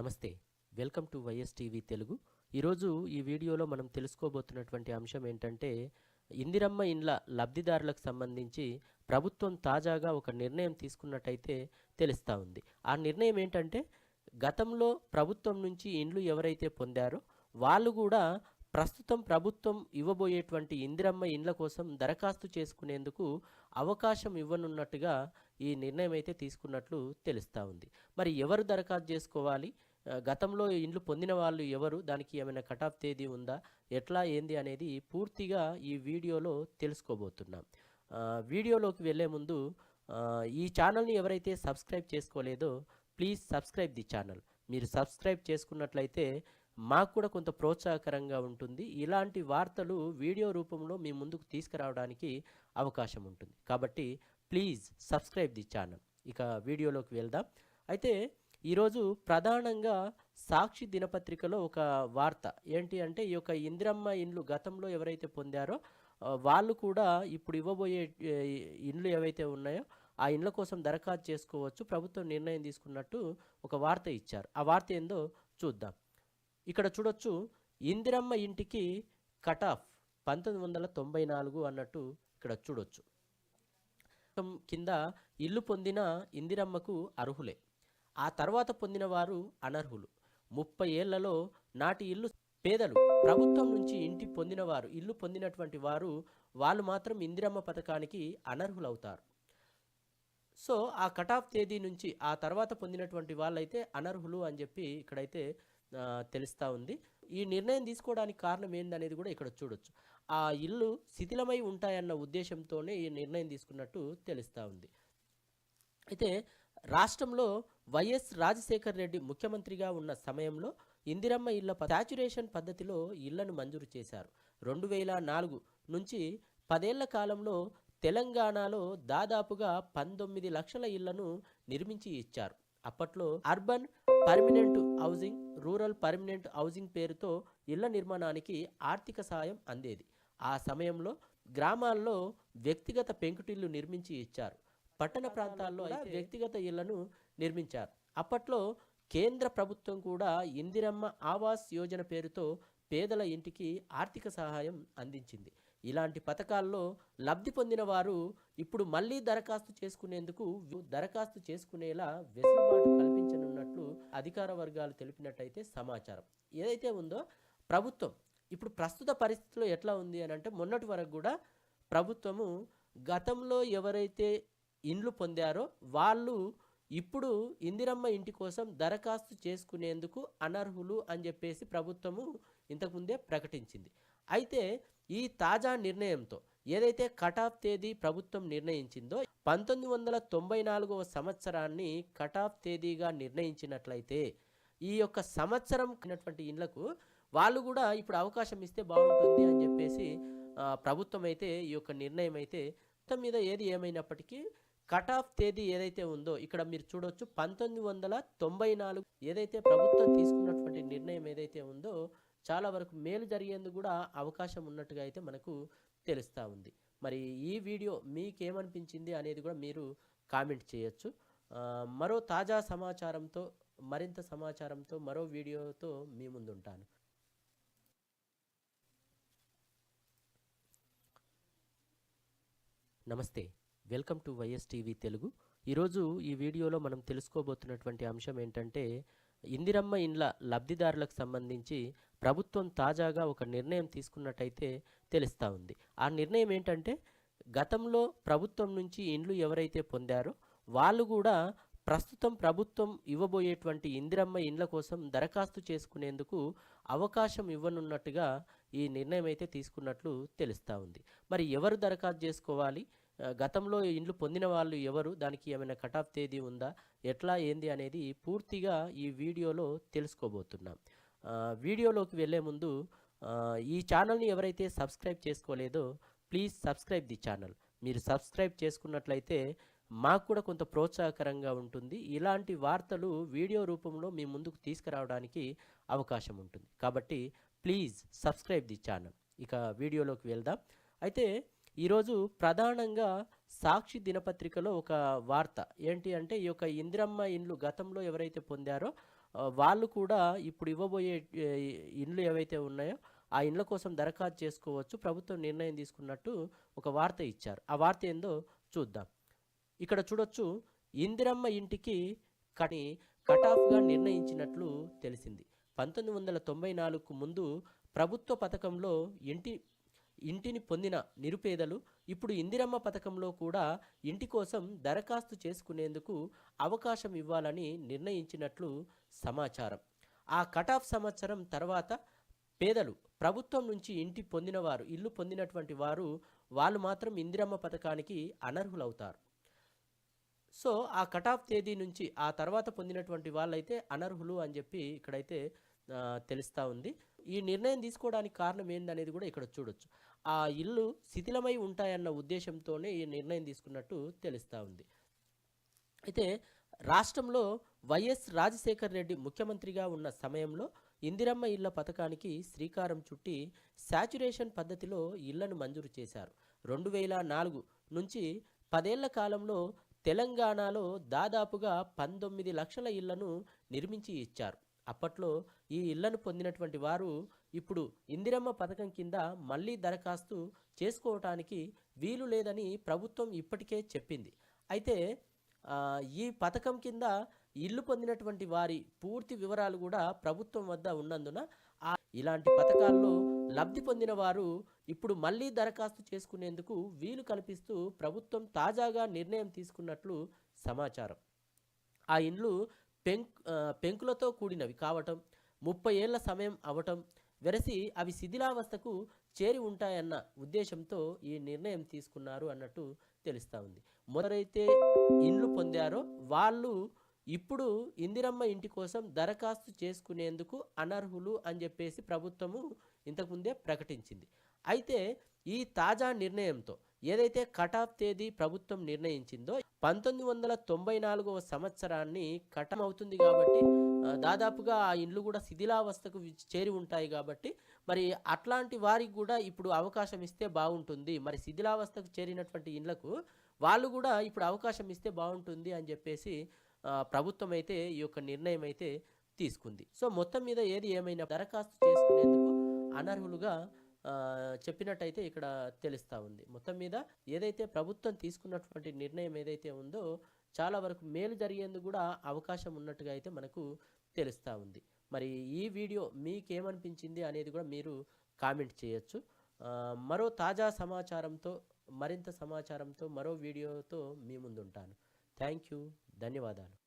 నమస్తే. Welcome to YS TV Telugu. ఈరోజు ఈ వీడియోలో మనం తెలుసుకోబోతున్నటువంటి అంశం ఏంటంటే ఇందిరమ్మ ఇండ్ల లబ్ధిదారులకు సంబంధించి ప్రభుత్వం తాజాగా ఒక నిర్ణయం తీసుకున్నట్టయితే తెలుస్తూ ఉంది. ఆ నిర్ణయం ఏంటంటే గతంలో ప్రభుత్వం నుంచి ఇండ్లు ఎవరైతే పొందారో వాళ్ళు కూడా ప్రస్తుతం ప్రభుత్వం ఇవ్వబోయేటువంటి ఇందిరమ్మ ఇండ్ల కోసం దరఖాస్తు చేసుకునేందుకు అవకాశం ఇవ్వనున్నట్టుగా ఈ నిర్ణయం అయితే తీసుకున్నట్లు తెలుస్తూ ఉంది. మరి ఎవరు దరఖాస్తు చేసుకోవాలి? గతంలో ఇండ్లు పొందిన వాళ్ళు ఎవరు? దానికి ఏమైనా కట్ ఆఫ్ తేదీ ఉందా? ఎట్లా? ఏంది? అనేది పూర్తిగా ఈ వీడియోలో తెలుసుకోబోతున్నాం. వీడియోలోకి వెళ్ళే ముందు ఈ ఛానల్ని ఎవరైతే సబ్స్క్రైబ్ చేసుకోలేదో ప్లీజ్ సబ్స్క్రైబ్ ది ఛానల్. మీరు సబ్స్క్రైబ్ చేసుకున్నట్లయితే మాకు కూడా కొంత ప్రోత్సాహకరంగా ఉంటుంది. ఇలాంటి వార్తలు వీడియో రూపంలో మీ ముందుకు తీసుకురావడానికి అవకాశం ఉంటుంది. కాబట్టి ప్లీజ్ సబ్స్క్రైబ్ ది ఛానల్. ఇక వీడియోలోకి వెళ్దాం. అయితే ఈరోజు ప్రధానంగా సాక్షి దినపత్రికలో ఒక వార్త. ఏంటి అంటే ఈ యొక్క ఇందిరమ్మ ఇండ్లు గతంలో ఎవరైతే పొందారో వాళ్ళు కూడా ఇప్పుడు ఇవ్వబోయే ఇండ్లు ఏవైతే ఉన్నాయో ఆ ఇండ్ల కోసం దరఖాస్తు చేసుకోవచ్చు. ప్రభుత్వం నిర్ణయం తీసుకున్నట్టు ఒక వార్త ఇచ్చారు. ఆ వార్త ఏందో చూద్దాం. ఇక్కడ చూడొచ్చు ఇందిరమ్మ ఇంటికి కట్ ఆఫ్ పంతొమ్మిది వందల తొంభై నాలుగు అన్నట్టు ఇక్కడ చూడొచ్చు. కింద ఇల్లు పొందిన ఇందిరమ్మకు అర్హులే. ఆ తర్వాత పొందిన వారు అనర్హులు. ముప్పై ఏళ్ళలో నాటి ఇల్లు పేదలు. ప్రభుత్వం నుంచి ఇంటి పొందినవారు ఇల్లు పొందినటువంటి వారు వాళ్ళు మాత్రం ఇందిరమ్మ పథకానికి అనర్హులవుతారు. సో ఆ కట్ ఆఫ్ తేదీ నుంచి ఆ తర్వాత పొందినటువంటి వాళ్ళైతే అనర్హులు అని చెప్పి ఇక్కడైతే తెలుస్తూ ఉంది. ఈ నిర్ణయం తీసుకోవడానికి కారణం ఏందనేది కూడా ఇక్కడ చూడొచ్చు. ఆ ఇల్లు శిథిలమై ఉంటాయన్న ఉద్దేశంతోనే ఈ నిర్ణయం తీసుకున్నట్టు తెలుస్తూ ఉంది. అయితే రాష్ట్రంలో వైఎస్ రాజశేఖర్ రెడ్డి ముఖ్యమంత్రిగా ఉన్న సమయంలో ఇందిరమ్మ ఇళ్ళ శాచురేషన్ పద్ధతిలో ఇళ్ళను మంజూరు చేశారు. రెండు వేల నాలుగు నుంచి పదేళ్ళ కాలంలో తెలంగాణలో దాదాపుగా పంతొమ్మిది లక్షల ఇళ్ళను నిర్మించి ఇచ్చారు. అప్పట్లో urban permanent housing rural permanent housing పేరుతో ఇళ్ళ నిర్మాణానికి ఆర్థిక సాయం అందేది. ఆ సమయంలో గ్రామాల్లో వ్యక్తిగత పెంకుటిల్లు నిర్మించి ఇచ్చారు. పట్టణ ప్రాంతాల్లో అయితే వ్యక్తిగత ఇళ్ళను నిర్మించారు. అప్పట్లో కేంద్ర ప్రభుత్వం కూడా ఇందిరమ్మ ఆవాస్ యోజన పేరుతో పేదల ఇంటికి ఆర్థిక సహాయం అందించింది. ఇలాంటి పథకాల్లో లబ్ధి పొందిన వారు ఇప్పుడు మళ్ళీ దరఖాస్తు చేసుకునేందుకు దరఖాస్తు చేసుకునేలా వెసులుబాటు కల్పించనున్నట్లు అధికార వర్గాలు తెలిపినట్టయితే సమాచారం. ఏదైతే ఉందో ప్రభుత్వం ఇప్పుడు ప్రస్తుత పరిస్థితిలో ఎట్లా ఉంది అని అంటే మొన్నటి వరకు కూడా ప్రభుత్వము గతంలో ఎవరైతే ఇండ్లు పొందారో వాళ్ళు ఇప్పుడు ఇందిరమ్మ ఇంటి కోసం దరఖాస్తు చేసుకునేందుకు అనర్హులు అని చెప్పేసి ప్రభుత్వము ఇంతకుముందే ప్రకటించింది. అయితే ఈ తాజా నిర్ణయంతో ఏదైతే కట్ ఆఫ్ తేదీ ప్రభుత్వం నిర్ణయించిందో పంతొమ్మిది వందల తొంభై నాలుగవ సంవత్సరాన్ని కట్ ఆఫ్ తేదీగా నిర్ణయించినట్లయితే ఈ యొక్క సంవత్సరం ఉన్నటువంటి ఇండ్లకు వాళ్ళు కూడా ఇప్పుడు అవకాశం ఇస్తే బాగుంటుంది అని చెప్పేసి ప్రభుత్వం అయితే ఈ యొక్క నిర్ణయం అయితే మొత్తం మీద ఏది ఏమైనప్పటికీ కట్ ఆఫ్ తేదీ ఏదైతే ఉందో ఇక్కడ మీరు చూడొచ్చు పంతొమ్మిది వందల తొంభై నాలుగు ఏదైతే ప్రభుత్వం తీసుకున్నటువంటి నిర్ణయం ఏదైతే ఉందో చాలా వరకు మేలు జరిగేందుకు కూడా అవకాశం ఉన్నట్టుగా అయితే మనకు తెలుస్తూ ఉంది. మరి ఈ వీడియో మీకేమనిపించింది అనేది కూడా మీరు కామెంట్ చేయొచ్చు. మరో తాజా సమాచారంతో మరింత సమాచారంతో మరో వీడియోతో మీ ముందుంటాను. నమస్తే. Welcome to YS TV Telugu. ఈరోజు ఈ వీడియోలో మనం తెలుసుకోబోతున్నటువంటి అంశం ఏంటంటే ఇందిరమ్మ ఇండ్ల లబ్ధిదారులకు సంబంధించి ప్రభుత్వం తాజాగా ఒక నిర్ణయం తీసుకున్నట్టయితే తెలుస్తూ ఉంది. ఆ నిర్ణయం ఏంటంటే గతంలో ప్రభుత్వం నుంచి ఇండ్లు ఎవరైతే పొందారో వాళ్ళు కూడా ప్రస్తుతం ప్రభుత్వం ఇవ్వబోయేటువంటి ఇందిరమ్మ ఇండ్ల కోసం దరఖాస్తు చేసుకునేందుకు అవకాశం ఇవ్వనున్నట్టుగా ఈ నిర్ణయం అయితే తీసుకున్నట్లు తెలుస్తూ ఉంది. మరి ఎవరు దరఖాస్తు చేసుకోవాలి? గతంలో ఇండ్లు పొందిన వాళ్ళు ఎవరు? దానికి ఏమైనా కట్ ఆఫ్ తేదీ ఉందా? ఎట్లా? ఏంది? అనేది పూర్తిగా ఈ వీడియోలో తెలుసుకోబోతున్నాం. వీడియోలోకి వెళ్ళే ముందు ఈ ఛానల్ని ఎవరైతే సబ్స్క్రైబ్ చేసుకోలేదో ప్లీజ్ సబ్స్క్రైబ్ ది ఛానల్ మీరు సబ్స్క్రైబ్ చేసుకున్నట్లయితే మాకు కూడా కొంత ప్రోత్సాహకరంగా ఉంటుంది. ఇలాంటి వార్తలు వీడియో రూపంలో మీ ముందుకు తీసుకురావడానికి అవకాశం ఉంటుంది. కాబట్టి ప్లీజ్ సబ్స్క్రైబ్ ది ఛానల్ ఇక వీడియోలోకి వెళ్దాం. అయితే ఈరోజు ప్రధానంగా సాక్షి దినపత్రికలో ఒక వార్త. ఏంటి అంటే ఈ యొక్క ఇందిరమ్మ ఇండ్లు గతంలో ఎవరైతే పొందారో వాళ్ళు కూడా ఇప్పుడు ఇవ్వబోయే ఇండ్లు ఏవైతే ఉన్నాయో ఆ ఇండ్ల కోసం దరఖాస్తు చేసుకోవచ్చు. ప్రభుత్వం నిర్ణయం తీసుకున్నట్టు ఒక వార్త ఇచ్చారు. ఆ వార్త ఏందో చూద్దాం. ఇక్కడ చూడొచ్చు ఇందిరమ్మ ఇంటికి కని కటాఫ్గా నిర్ణయించినట్లు తెలిసింది. పంతొమ్మిది వందల తొంభై నాలుగుకు ముందు ప్రభుత్వ పథకంలో ఇంటి ఇంటిని పొందిన నిరుపేదలు ఇప్పుడు ఇందిరమ్మ పథకంలో కూడా ఇంటి కోసం దరఖాస్తు చేసుకునేందుకు అవకాశం ఇవ్వాలని నిర్ణయించినట్లు సమాచారం. ఆ కటాఫ్ సంవత్సరం తర్వాత పేదలు ప్రభుత్వం నుంచి ఇంటి పొందినవారు ఇల్లు పొందినటువంటి వారు వాళ్ళు మాత్రం ఇందిరమ్మ పథకానికి అనర్హులవుతారు. సో ఆ కటాఫ్ తేదీ నుంచి ఆ తర్వాత పొందినటువంటి వాళ్ళైతే అనర్హులు అని చెప్పి ఇక్కడైతే తెలుస్తూ తెలుస్తా ఉంది. ఈ నిర్ణయం తీసుకోవడానికి కారణం ఏందనేది కూడా ఇక్కడ చూడొచ్చు. ఆ ఇల్లు శిథిలమై ఉంటాయన్న ఉద్దేశంతోనే ఈ నిర్ణయం తీసుకున్నట్టు తెలుస్తూ ఉంది. అయితే రాష్ట్రంలో వైఎస్ రాజశేఖర్ రెడ్డి ముఖ్యమంత్రిగా ఉన్న సమయంలో ఇందిరమ్మ ఇళ్ళ పథకానికి శ్రీకారం చుట్టి శాచురేషన్ పద్ధతిలో ఇళ్ళను మంజూరు చేశారు. రెండు వేల నాలుగు నుంచి పదేళ్ళ కాలంలో తెలంగాణలో దాదాపుగా పంతొమ్మిది లక్షల ఇళ్ళను నిర్మించి ఇచ్చారు. అప్పట్లో ఈ ఇళ్ళను పొందినటువంటి వారు ఇప్పుడు ఇందిరమ్మ పథకం కింద మళ్ళీ దరఖాస్తు చేసుకోవటానికి వీలు లేదని ప్రభుత్వం ఇప్పటికే చెప్పింది. అయితే ఈ పథకం కింద ఇల్లు పొందినటువంటి వారి పూర్తి వివరాలు కూడా ప్రభుత్వం వద్ద ఉన్నందున ఆ ఇలాంటి పథకాల్లో లబ్ధి పొందిన వారు ఇప్పుడు మళ్ళీ దరఖాస్తు చేసుకునేందుకు వీలు కల్పిస్తూ ప్రభుత్వం తాజాగా నిర్ణయం తీసుకున్నట్లు సమాచారం. ఆ ఇండ్లు పెంక్ పెంకులతో కూడినవి కావటం ముప్పై ఏళ్ళ సమయం అవటం వెరసి అవి శిథిలావస్థకు చేరి ఉంటాయన్న ఉద్దేశంతో ఈ నిర్ణయం తీసుకున్నారు అన్నట్టు తెలుస్తూ ఉంది. మొదలైతే ఇండ్లు పొందారో వాళ్ళు ఇప్పుడు ఇందిరమ్మ ఇంటి కోసం దరఖాస్తు చేసుకునేందుకు అనర్హులు అని చెప్పేసి ప్రభుత్వము ఇంతకుముందే ప్రకటించింది. అయితే ఈ తాజా నిర్ణయంతో ఏదైతే కటాఫ్ తేదీ ప్రభుత్వం నిర్ణయించిందో పంతొమ్మిది వందల తొంభై నాలుగవ సంవత్సరాన్ని కటం అవుతుంది కాబట్టి దాదాపుగా ఆ ఇండ్లు కూడా శిథిలావస్థకు చేరి ఉంటాయి కాబట్టి మరి అట్లాంటి వారికి కూడా ఇప్పుడు అవకాశం ఇస్తే బాగుంటుంది. మరి శిథిలావస్థకు చేరినటువంటి ఇండ్లకు వాళ్ళు కూడా ఇప్పుడు అవకాశం ఇస్తే బాగుంటుంది అని చెప్పేసి ప్రభుత్వం అయితే ఈ యొక్క నిర్ణయం అయితే తీసుకుంది. సో మొత్తం మీద ఏది ఏమైనా దరఖాస్తు చేసుకునేందుకు అనర్హులుగా చెప్పినట్టయితే ఇక్కడ తెలుస్తూ ఉంది. మొత్తం మీద ఏదైతే ప్రభుత్వం తీసుకున్నటువంటి నిర్ణయం ఏదైతే ఉందో చాలా వరకు మేలు జరిగేందుకు కూడా అవకాశం ఉన్నట్టుగా అయితే మనకు తెలుస్తూ ఉంది. మరి ఈ వీడియో మీకేమనిపించింది అనేది కూడా మీరు కామెంట్ చేయొచ్చు. మరో తాజా సమాచారంతో మరింత సమాచారంతో మరో వీడియోతో మీ ముందుంటాను. Thank you. ధన్యవాదాలు.